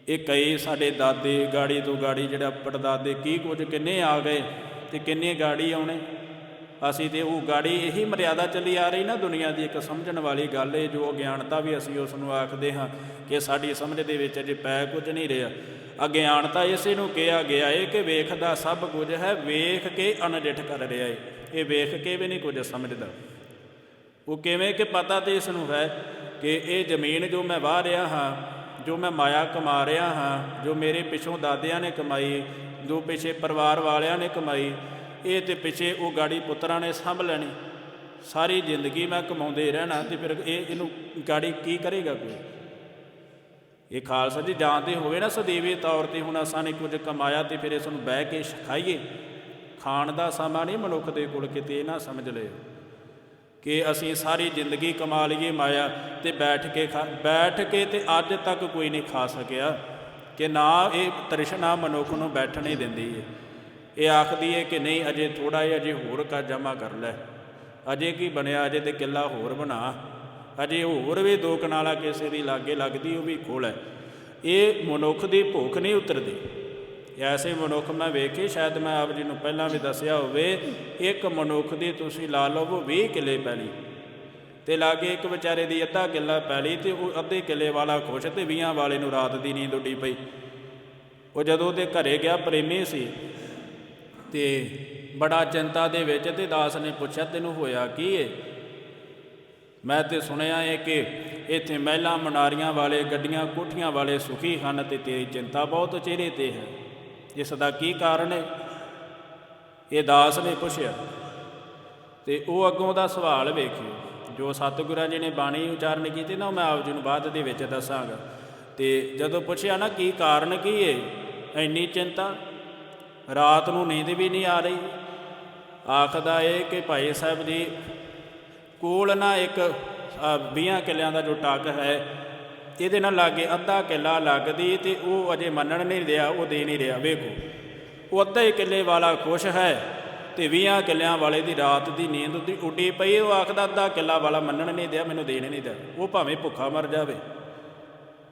ਇਹ ਕਈ ਸਾਡੇ ਦਾਦੇ, ਗਾੜੀ ਤੋਂ ਗਾੜੀ ਜਿਹੜਾ ਪੜਦਾਦੇ, ਕੀ ਕੁਝ ਕਿੰਨੇ ਆ ਗਏ ਤੇ ਕਿੰਨੇ ਗਾੜੀ ਆਉਣੇ? ਅਸੀਂ ਤੇ ਉਹ ਗਾੜੀ ਇਹੀ ਮਰਿਆਦਾ ਚੱਲੀ ਆ ਰਹੀ ਨਾ ਦੁਨੀਆ ਦੀ, ਇੱਕ ਸਮਝਣ ਵਾਲੀ ਗੱਲ ਏ, ਜੋ ਅਗਿਆਨਤਾ ਵੀ ਅਸੀਂ ਉਸ ਨੂੰ ਆਖਦੇ ਹਾਂ ਕਿ ਸਾਡੀ ਸਮਝ ਦੇ ਵਿੱਚ ਅਜੇ ਪੈ ਕੁਝ ਨਹੀਂ ਰਿਹਾ। ਅਗਿਆਨਤਾ ਇਸੇ ਨੂੰ ਕਿਹਾ ਗਿਆ ਏ ਕਿ ਵੇਖਦਾ ਸਭ ਕੁਝ ਹੈ, ਵੇਖ ਕੇ ਅਣਡਿਠ ਕਰ ਰਿਹਾ ਏ। ਇਹ ਵੇਖ ਕੇ ਵੀ ਨਹੀਂ ਕੁਝ ਸਮਝਦਾ। ਉਹ ਕਿਵੇਂ ਕਿ ਪਤਾ ਤੇ ਇਸ ਨੂੰ ਹੈ ਕਿ ਇਹ ਜ਼ਮੀਨ ਜੋ ਮੈਂ ਵਾਹ ਰਿਹਾ ਹਾਂ, ਜੋ ਮੈਂ ਮਾਇਆ ਕਮਾ ਰਿਹਾ ਹਾਂ, ਜੋ ਮੇਰੇ ਪਿੱਛੋਂ ਦਾਦਿਆਂ ਨੇ ਕਮਾਈ, ਜੋ ਪਿੱਛੇ ਪਰਿਵਾਰ ਵਾਲਿਆਂ ਨੇ ਕਮਾਈ, ਇਹ ਤੇ ਪਿੱਛੇ ਉਹ ਗਾੜੀ ਪੁੱਤਰਾਂ ਨੇ ਸੰਭ ਲੈਣੀ। ਸਾਰੀ ਜ਼ਿੰਦਗੀ ਮੈਂ ਕਮਾਉਂਦੇ ਰਹਿਣਾ ਤੇ ਫਿਰ ਇਹ ਇਹਨੂੰ ਗਾੜੀ ਕੀ ਕਰੇਗਾ ਕੋਈ? ਇਹ ਖਾਲਸਾ ਜੀ ਜਾਣਦੇ ਹੋਵੇ ਨਾ, ਸਦੀਵੀ ਤੌਰ ਤੇ ਹੁਣ ਅਸਾਂ ਨੇ ਕੁਝ ਕਮਾਇਆ ਤੇ ਫਿਰ ਇਸ ਨੂੰ ਬਹਿ ਕੇ ਖਾਈਏ ਖਾਣ ਦਾ ਸਮਾਂ ਨਹੀਂ ਮਨੁੱਖ ਦੇ ਕੋਲ ਕਿਤੇ ਨਾ ਸਮਝ ਲਿਓ ਕਿ ਅਸੀਂ ਸਾਰੀ ਜ਼ਿੰਦਗੀ ਕਮਾ ਲਈਏ ਮਾਇਆ ਤੇ ਬੈਠ ਕੇ ਖਾ, ਬੈਠ ਕੇ ਤੇ ਅੱਜ ਤੱਕ ਕੋਈ ਨਹੀਂ ਖਾ ਸਕਿਆ ਕਿ ਨਾ ਇਹ ਤ੍ਰਿਸ਼ਨਾ ਮਨੁੱਖ ਨੂੰ ਬੈਠਣ ਹੀ ਦਿੰਦੀ ਹੈ ਇਹ ਆਖਦੀ ਹੈ ਕਿ ਨਹੀਂ, ਅਜੇ ਥੋੜਾ ਜਿਹਾ, ਅਜੇ ਹੋਰ ਕਾ ਜਮਾ ਕਰ ਲੈ। ਅਜੇ ਕੀ ਬਣਿਆ, ਅਜੇ ਤੇ ਕਿੱਲਾ ਹੋਰ ਬਣਾ। ਅਜੇ ਹੋਰ ਵੀ ਦੋ ਕਨਾਲਾ ਕਿਸੇ ਦੀ ਲਾਗੇ ਲੱਗਦੀ, ਉਹ ਵੀ ਖੋਲ ਹੈ। ਇਹ ਮਨੁੱਖ ਦੀ ਭੁੱਖ ਨਹੀਂ ਉਤਰਦੀ। ਐਸੇ ਮਨੁੱਖ ਮੈਂ ਵੇਖੇ, ਸ਼ਾਇਦ ਮੈਂ ਆਪ ਜੀ ਨੂੰ ਪਹਿਲਾਂ ਵੀ ਦੱਸਿਆ ਹੋਵੇ, ਇੱਕ ਮਨੁੱਖ ਦੀ ਤੁਸੀਂ ਲਾ ਲਓ 20 ਕਿੱਲੇ ਪੈਲੀ। ਤੇ ਲਾਗੇ ਇੱਕ ਵਿਚਾਰੇ ਦੀ ਅੱਧਾ ਕਿੱਲਾ ਪੈਲੀ ਤੇ ਉਹ ਅੱਧੇ ਕਿੱਲੇ ਵਾਲਾ ਖੁਸ਼ ਤੇ 20 ਵਾਲੇ ਨੂੰ ਰਾਤ ਦੀ ਨੀਂਦ ਉੱਡੀ ਪਈ। ਉਹ ਜਦੋਂ ਉਹਦੇ ਘਰੇ ਗਿਆ, ਪ੍ਰੇਮੀ ਸੀ ਤੇ ਬੜਾ ਚਿੰਤਾ ਦੇ ਵਿੱਚ ਤੇ ਦਾਸ ਨੇ ਪੁੱਛਿਆ, ਤੈਨੂੰ ਹੋਇਆ ਕੀ ਏ? ਮੈਂ ਤੇ ਸੁਣਿਆ ਹੈ ਕਿ ਇੱਥੇ ਮਹਿਲਾ ਮਨਾਰੀਆਂ ਵਾਲੇ, ਗੱਡੀਆਂ ਕੋਠੀਆਂ ਵਾਲੇ ਸੁਖੀ ਹਨ ਤੇ ਤੇਰੀ ਚਿੰਤਾ ਬਹੁਤ ਚਿਹਰੇ ਤੇ ਹੈ। ਇਸ ਦਾ ਕੀ ਕਾਰਨ ਹੈ ਇਹ ਦਾਸ ਨੇ ਪੁੱਛਿਆ। ਤੇ ਉਹ ਅੱਗੋਂ ਦਾ ਸਵਾਲ ਵੇਖਿਓ। ਜੋ ਸਤਿਗੁਰਾਂ ਜੀ ਨੇ ਬਾਣੀ ਉਚਾਰਨ ਕੀਤੀ ਨਾ, ਉਹ ਮੈਂ ਆਪ ਜੀ ਨੂੰ ਬਾਅਦ ਦੇ ਵਿੱਚ ਦੱਸਾਂਗਾ। ਤੇ ਜਦੋਂ ਪੁੱਛਿਆ ਨਾ, ਕੀ ਕਾਰਨ ਕੀ ਹੈ ਇੰਨੀ ਚਿੰਤਾ? ਰਾਤ ਨੂੰ ਨੀਂਦ ਵੀ ਨਹੀਂ ਆ ਰਹੀ? ਆਖਦਾ ਇਹ ਕਿ ਭਾਈ ਸਾਹਿਬ ਜੀ ਕੋਲ ਨਾ ਇੱਕ 20 ਕਿੱਲਿਆਂ ਦਾ ਜੋ ਟੱਕ ਹੈ, ਇਹਦੇ ਨਾਲ ਲਾਗੇ ਅੱਧਾ ਕਿੱਲਾ ਲੱਗਦੀ ਤੇ ਉਹ ਅਜੇ ਮੰਨਣ ਨਹੀਂ ਰਿਹਾ, ਉਹ ਦੇ ਨਹੀਂ ਰਿਹਾ। ਵੇਖੋ, ਉਹ ਅੱਧਾ ਹੀ ਕਿੱਲੇ ਵਾਲਾ ਖੁਸ਼ ਹੈ ਤੇ 20 ਕਿੱਲਿਆਂ ਵਾਲੇ ਦੀ ਰਾਤ ਦੀ ਨੀਂਦ ਉੱਦੀ ਉੱਡੀ ਪਈ, ਉਹ ਆਖਦਾ ਅੱਧਾ ਕਿੱਲਾ ਵਾਲਾ ਮੰਨਣ ਨਹੀਂ ਦਿਆ ਮੈਨੂੰ ਦੇਣ ਨਹੀਂ ਦਿਆ ਉਹ ਭਾਵੇਂ ਭੁੱਖਾ ਮਰ ਜਾਵੇ,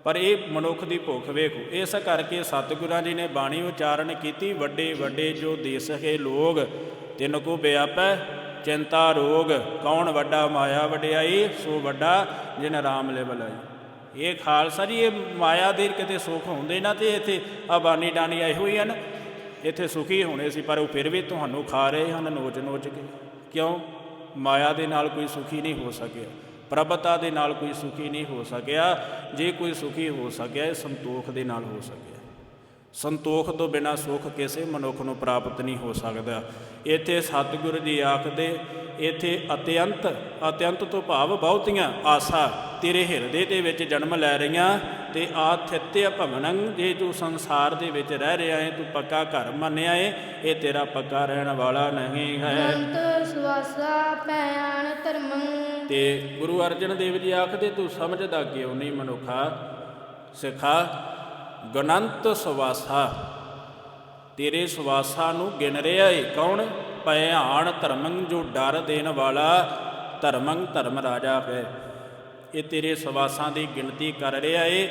ਪਰ ਇਹ ਮਨੁੱਖ ਦੀ ਭੁੱਖ ਵੇਖੋ। ਇਸ ਕਰਕੇ ਸਤਿਗੁਰਾਂ ਜੀ ਨੇ ਬਾਣੀ ਉਚਾਰਨ ਕੀਤੀ ਵੱਡੇ ਵੱਡੇ ਜੋ ਦੇਸ ਹੈ ਲੋਗ ਤਿੰਨ ਕੋ ਵਿਆਪੈ ਚਿੰਤਾ ਰੋਗ, ਕੌਣ ਵੱਡਾ ਮਾਇਆ ਵਡਿਆਈ, ਸੋ ਵੱਡਾ ਜਿਨ ਰਾਮ ਲੈ ਬਲਾਈ ਇਹ ਖਾਲਸਾ ਜੀ, ਇਹ ਮਾਇਆ ਦੇ ਕਿਤੇ ਸੁੱਖ ਹੁੰਦੇ ਨਾ ਤੇ ਇੱਥੇ ਆ ਡਾਨੀ ਆਏ ਹੋਈ ਹਨ। ਇੱਥੇ ਸੁਖੀ ਹੋਣੇ ਸੀ, ਪਰ ਉਹ ਫਿਰ ਵੀ ਤੁਹਾਨੂੰ ਖਾ ਰਹੇ ਹਨ ਨੋਚ ਨੋਚ ਕੇ। ਕਿਉਂ? ਮਾਇਆ ਦੇ ਨਾਲ ਕੋਈ ਸੁਖੀ ਨਹੀਂ ਹੋ ਸਕਿਆ। ਪ੍ਰਭਤਾ ਦੇ ਨਾਲ ਕੋਈ ਸੁਖੀ ਨਹੀਂ ਹੋ ਸਕਿਆ। ਜੇ ਕੋਈ ਸੁਖੀ ਹੋ ਸਕਿਆ, ਇਹ ਸੰਤੋਖ ਦੇ ਨਾਲ ਹੋ ਸਕਿਆ। ਸੰਤੋਖ ਤੋਂ ਬਿਨਾ ਸੁਖ ਕਿਸੇ ਮਨੁੱਖ ਨੂੰ ਪ੍ਰਾਪਤ ਨਹੀਂ ਹੋ ਸਕਦਾ। ਇੱਥੇ ਸਤਿਗੁਰੂ ਜੀ ਆਖਦੇ ਇੱਥੇ ਅਤਿਅੰਤ ਅਤਿਅੰਤ ਤੋਂ ਭਾਵ ਬਹੁਤੀਆਂ ਆਸਾ ਤੇਰੇ ਹਿਰਦੇ ਦੇ ਵਿੱਚ ਜਨਮ ਲੈ ਰਹੀਆਂ ਤੇ ਆਥਿਤਯ ਭਵਨੰ ਜੇ ਤੂੰ ਸੰਸਾਰ ਦੇ ਵਿੱਚ ਰਹਿ ਰਿਹਾ ਹੈ ਤੂੰ ਪੱਕਾ ਘਰ ਮੰਨਿਆ ਹੈ ਇਹ ਤੇਰਾ ਪੱਕਾ ਰਹਿਣ ਵਾਲਾ ਨਹੀਂ ਹੈ। ਅੰਤ ਸਵਾਸਾ ਪੈਣ ਧਰਮੰ। ਤੇ ਗੁਰੂ ਅਰਜਨ ਦੇਵ ਜੀ ਆਖਦੇ ਤੂੰ ਸਮਝਦਾ ਕਿਉਂ ਨਹੀਂ ਮਨੁੱਖਾ? ਸਿਖਾ ਗਨੰਤ ਸਵਾਸਾ। ਤੇਰੇ ਸਵਾਸਾਂ ਨੂੰ ਗਿਣ ਰਿਹਾ ਏ ਕੌਣ? ਭਿਆਨ ਧਰਮੰ ਜੋ ਡਰ ਦੇਣ ਵਾਲਾ ਧਰਮੰ ਧਰਮ ਰਾਜਾ ਹੈ। ਇਹ ਤੇਰੇ ਸਵਾਸਾਂ ਦੀ ਗਿਣਤੀ ਕਰ ਰਿਹਾ ਏ,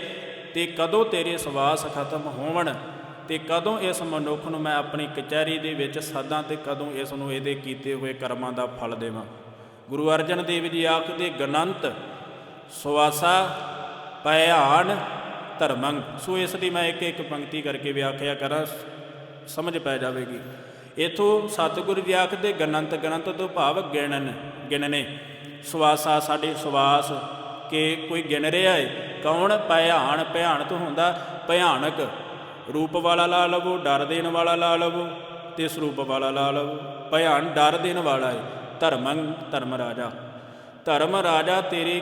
ਤੇ ਕਦੋਂ ਤੇਰੇ ਸਵਾਸ ਖਤਮ ਹੋਵਣ? ਤੇ ਕਦੋਂ ਇਸ ਮਨੁੱਖ ਨੂੰ ਮੈਂ ਆਪਣੀ ਕਚਹਿਰੀ ਦੇ ਵਿੱਚ ਸਾਦਾਂ ਤੇ ਕਦੋਂ ਇਸ ਨੂੰ ਇਹਦੇ ਕੀਤੇ ਹੋਏ ਕਰਮਾਂ ਦਾ ਫਲ ਦੇਵਾਂ? ਗੁਰੂ ਅਰਜਨ ਦੇਵ ਜੀ ਆਖਦੇ ਗਨੰਤ ਸਵਾਸਾ ਭਿਆਨ ਧਰਮੰ ਸੋ ਇਸ ਦੀ ਮੈਂ ਇੱਕ ਇੱਕ ਪੰਕਤੀ ਕਰਕੇ ਵਿਆਖਿਆ ਕਰਾਂ, ਸਮਝ ਪੈ ਜਾਵੇਗੀ। ਇਥੋਂ ਸਤਿਗੁਰੂ ਜੀ ਆਖਦੇ ਗਨੰਤ ਗਨੰਤ ਤੋਂ ਭਾਵ ਗਿਣਨ ਗਿਣਨੇ। ਸਵਾਸਾ ਸਾਡੇ ਸਵਾਸ ਕਿ ਕੋਈ ਗਿਣ ਰਿਹਾ ਹੈ ਕੌਣ ਭਿਆਨ ਭਿਆਨ ਤੋਂ ਹੁੰਦਾ? ਭਿਆਨਕ। ਰੂਪ ਵਾਲਾ ਲਾ ਲਵੋ, ਡਰ ਦੇਣ ਵਾਲਾ ਲਾ ਲਵੋ, ਤੇ ਸਰੂਪ ਵਾਲਾ ਲਾ ਲਵੋ। ਭਿਆਨ ਡਰ ਦੇਣ ਵਾਲਾ ਹੈ ਧਰਮੰ ਧਰਮ ਰਾਜਾ। ਧਰਮ ਰਾਜਾ ਤੇਰੇ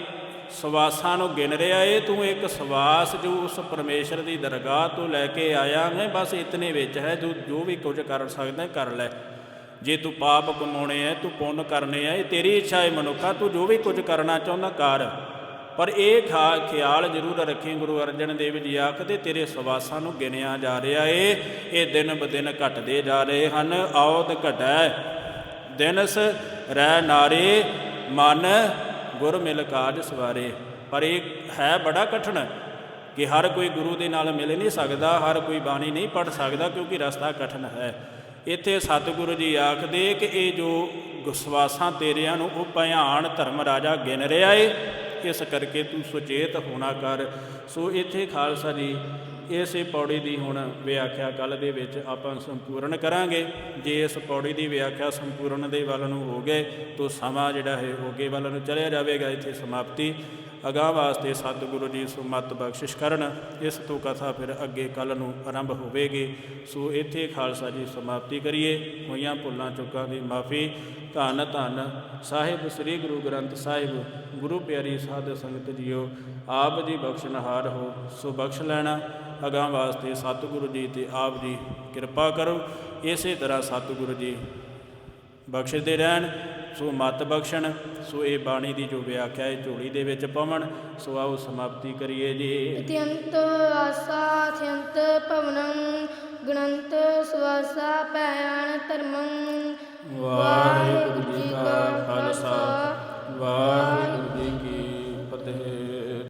ਸਵਾਸਾਂ ਨੂੰ ਗਿਣ ਰਿਹਾ ਏ, ਤੂੰ ਇੱਕ ਸਵਾਸ ਜੋ ਉਸ ਪਰਮੇਸ਼ਰ ਦੀ ਦਰਗਾਹ ਤੋਂ ਲੈ ਕੇ ਆਇਆ ਹੈ, ਬਸ ਇਤਨੇ ਵਿੱਚ ਹੈ, ਜੋ ਜੋ ਵੀ ਕੁਝ ਕਰ ਸਕਦਾ ਕਰ ਲੈ। ਜੇ ਤੂੰ ਪਾਪ ਕਮਾਉਣੇ ਐ ਤੂੰ ਪੁੰਨ ਕਰਨੇ ਐ ਇਹ ਤੇਰੀ ਇੱਛਾ ਹੈ ਮਨੁੱਖਾ, ਤੂੰ ਜੋ ਵੀ ਕੁਝ ਕਰਨਾ ਚਾਹੁੰਦਾ ਕਰ। ਪਰ ਇਹ ਖਾ, ਖਿਆਲ ਜ਼ਰੂਰ ਰੱਖੀ ਗੁਰੂ ਅਰਜਨ ਦੇਵ ਜੀ ਆਖਦੇ ਤੇਰੇ ਸਵਾਸਾਂ ਨੂੰ ਗਿਣਿਆ ਜਾ ਰਿਹਾ ਏ, ਇਹ ਦਿਨ ਬ ਦਿਨ ਘਟਦੇ ਜਾ ਰਹੇ ਹਨ ਔਦ ਘਟੈ। ਦਿਨਸ ਰਹਿ ਨਾਰੇ, ਮਨ ਗੁਰ ਮਿਲ ਕਾਜ ਸਵਾਰੇ। ਪਰ ਇਹ ਹੈ ਬੜਾ ਕਠਿਨ ਕਿ ਹਰ ਕੋਈ ਗੁਰੂ ਦੇ ਨਾਲ ਮਿਲ ਨਹੀਂ ਸਕਦਾ, ਹਰ ਕੋਈ ਬਾਣੀ ਨਹੀਂ ਪੜ ਸਕਦਾ ਕਿਉਂਕਿ ਰਸਤਾ ਕਠਿਨ ਹੈ। ਇੱਥੇ ਸਤਿਗੁਰੂ ਜੀ ਆਖਦੇ ਕਿ ਇਹ ਜੋ ਗੁਸਵਾਸਾਂ ਤੇਰਿਆਂ ਨੂੰ, ਉਹ ਭਿਆਨ ਧਰਮ ਰਾਜਾ ਗਿਣ ਰਿਹਾ ਏ, ਇਸ ਕਰਕੇ ਤੂੰ ਸੁਚੇਤ ਹੋਣਾ ਕਰ। ਸੋ ਇੱਥੇ ਖਾਲਸਾ ਜੀ ਇਸੇ ਪੌੜੀ ਦੀ ਹੁਣ ਵਿਆਖਿਆ ਕੱਲ ਦੇ ਵਿੱਚ ਆਪਾਂ ਸੰਪੂਰਨ ਕਰਾਂਗੇ। ਜੇ ਇਸ ਪੌੜੀ ਦੀ ਵਿਆਖਿਆ ਸੰਪੂਰਨ ਦੇ ਵੱਲ ਨੂੰ ਹੋ ਗਏ, ਤਾਂ ਸਮਾਂ ਜਿਹੜਾ ਹੈ ਉਹ ਅੱਗੇ ਵੱਲ ਨੂੰ ਚਲਿਆ ਜਾਵੇਗਾ। ਇੱਥੇ ਸਮਾਪਤੀ। ਅਗਾਹ ਵਾਸਤੇ ਸਤਿਗੁਰੂ ਜੀ ਸੁਮਤ ਬਖਸ਼ਿਸ਼ ਕਰਨ, ਇਸ ਤੋਂ ਕਥਾ ਫਿਰ ਅੱਗੇ ਕੱਲ ਨੂੰ ਆਰੰਭ ਹੋਵੇਗੀ। ਸੋ ਇੱਥੇ ਖਾਲਸਾ ਜੀ ਸਮਾਪਤੀ ਕਰੀਏ। ਹੋਈਆਂ ਭੁੱਲਾਂ ਚੁੱਕਾਂ ਦੀ ਮਾਫੀ। ਧੰਨ ਧੰਨ ਸਾਹਿਬ, ਸ੍ਰੀ ਗੁਰੂ ਗ੍ਰੰਥ ਸਾਹਿਬ, ਗੁਰੂ ਪਿਆਰੀ ਸਾਧ ਸੰਗਤ ਜੀਓ, ਆਪ ਜੀ ਬਖਸ਼ਣਹਾਰ ਹੋ, ਸੋ ਬਖਸ਼ ਲੈਣਾ। ਅਗਾਹ ਵਾਸਤੇ ਸਤਿਗੁਰੂ ਜੀ ਤੇ ਆਪ ਜੀ ਕਿਰਪਾ ਕਰੋ। ਇਸੇ ਤਰ੍ਹਾਂ ਸਤਿਗੁਰੂ ਜੀ ਬਖਸ਼ਦੇ ਰਹਿਣ, ਸੋ ਮਤ ਬਖਸ਼ਣ। ਸੋ ਇਹ ਬਾਣੀ ਦੀ ਜੋ ਵਿਆਖਿਆ ਹੈ ਝੋਲੀ ਦੇ ਵਿੱਚ ਪਵਨ ਸੋ ਆਓ ਸਮਾਪਤੀ ਕਰੀਏ ਜੀ। ਅਤਿਅੰਤ ਆਸਾ ਅਥਿਅੰਤ ਭਵਨੰ ਗਣੰਤ ਸਵਾਸਾ ਭੈਣ ਧਰਮੰ। ਵਾਹਿਗੁਰੂ ਜੀ ਕਾ ਖਾਲਸਾ ਵਾਹਿਗੁਰੂ ਜੀ ਕੀ ਫਤਿਹ।